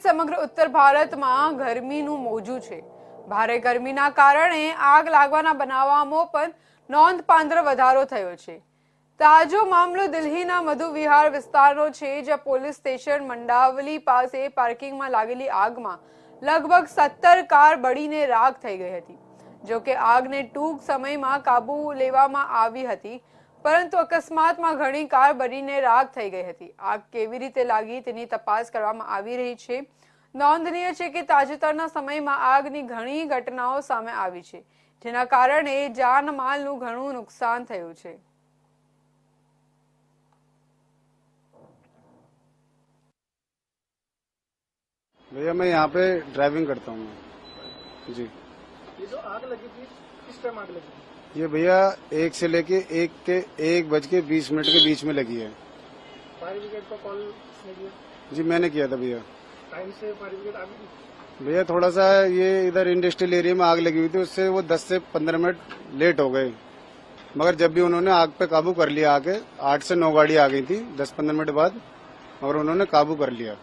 સહિત સમગ્ર ઉત્તર ભારતમાં ગરમીનું મોજું છે. ભારે ગરમીના કારણે આગ લાગવાના બનાવોમાં પણ નોંધપાત્ર વધારો થયો છે. તાજો મામલો દિલ્હીના મધુ વિસ્તારનો છે, જ્યાં પોલીસ સ્ટેશન મંડાવલી પાસે પાર્કિંગમાં લાગેલી આગમાં લગભગ સત્તર કાર બળીને રાખ થઈ ગઈ હતી. જો કે આગને ટૂંક સમયમાં કાબુ લેવામાં આવી હતી. પરંતુ અકસ્માતમાં ઘણી કાર બળીને રાખ થઈ ગઈ હતી આગ કેવી રીતે લાગી તેની તપાસ કરવામાં આવી રહી છે નોંધનીય છે કે તાજેતરના સમયમાં આગની ઘણી ઘટનાઓ સામે આવી છે જેના કારણે જાનમાલનું ઘણું નુકસાન થયું છે भैया मैं यहाँ पे ड्राइविंग करता हूँ जी ये जो आग लगी थी किस टाइम आग लगी थी? ये भैया एक से लेके एक के एक बज के बीस मिनट के बीच में लगी है। फायर ब्रिगेड को कॉल किया जी मैंने किया था भैया। टाइम से फायर ब्रिगेड आ गई भैया थोड़ा सा ये इधर इंडस्ट्रियल एरिया में आग लगी हुई थी उससे वो दस से पंद्रह मिनट लेट हो गए। मगर जब भी उन्होंने आग पे काबू कर लिया आके आठ से नौ गाड़ी आ गई थी दस पंद्रह मिनट बाद और उन्होंने काबू कर लिया।